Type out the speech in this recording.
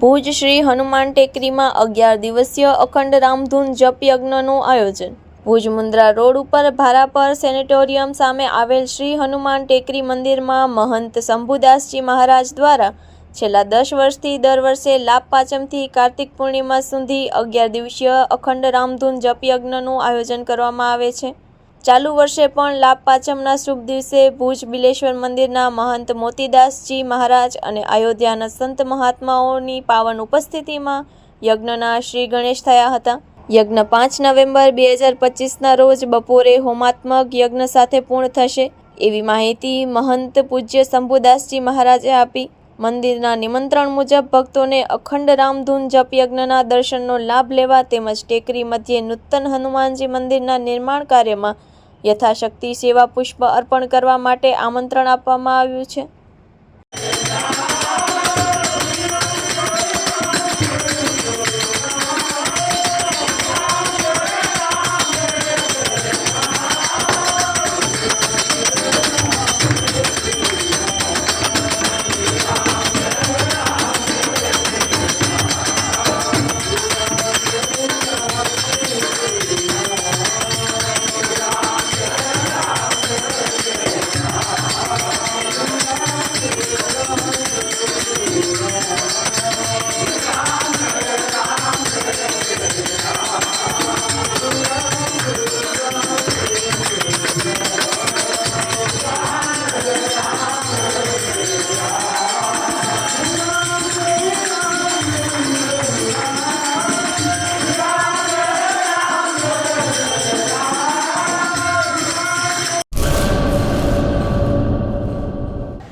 ભુજ શ્રી હનુમાન ટેકરીમાં અગિયાર દિવસીય અખંડ રામધૂન જપ યજ્ઞનું આયોજન. ભુજ મુન્દ્રા રોડ ઉપર ભારાપર સેનેટોરિયમ સામે આવેલ શ્રી હનુમાન ટેકરી મંદિરમાં મહંત શંભુદાસજી મહારાજ દ્વારા છેલ્લા દસ વર્ષથી દર વર્ષે લાભ પાંચમથી કાર્તિક પૂર્ણિમા સુધી અગિયાર દિવસીય અખંડ રામધૂન જપ યજ્ઞનું આયોજન કરવામાં આવે છે. ચાલુ વર્ષે પણ લાભ પાંચમના શુભ દિવસે ભુજ બિલેશ્વર મંદિરના મહંત મોતીદાસજી મહારાજ અને અયોધ્યાના સંત મહાત્માઓની પાવન ઉપસ્થિતિમાં યજ્ઞના શ્રી ગણેશ થયા હતા. યજ્ઞ પાંચ નવેમ્બર બે હજાર પચીસના રોજ બપોરે હોમાત્મક યજ્ઞ સાથે પૂર્ણ થશે. એવી માહિતી મહંત પૂજ્ય શંભુદાસજી મહારાજે આપી. મંદિરના નિમંત્રણ મુજબ ભક્તોને અખંડ રામધૂન જપ યજ્ઞના દર્શનનો લાભ લેવા તેમજ ટેકરી મધ્યે નૂતન હનુમાનજી મંદિરના નિર્માણ કાર્યમાં યથાશક્તિ સેવા પુષ્પ અર્પણ કરવા માટે આમંત્રણ આપવામાં આવ્યું છે.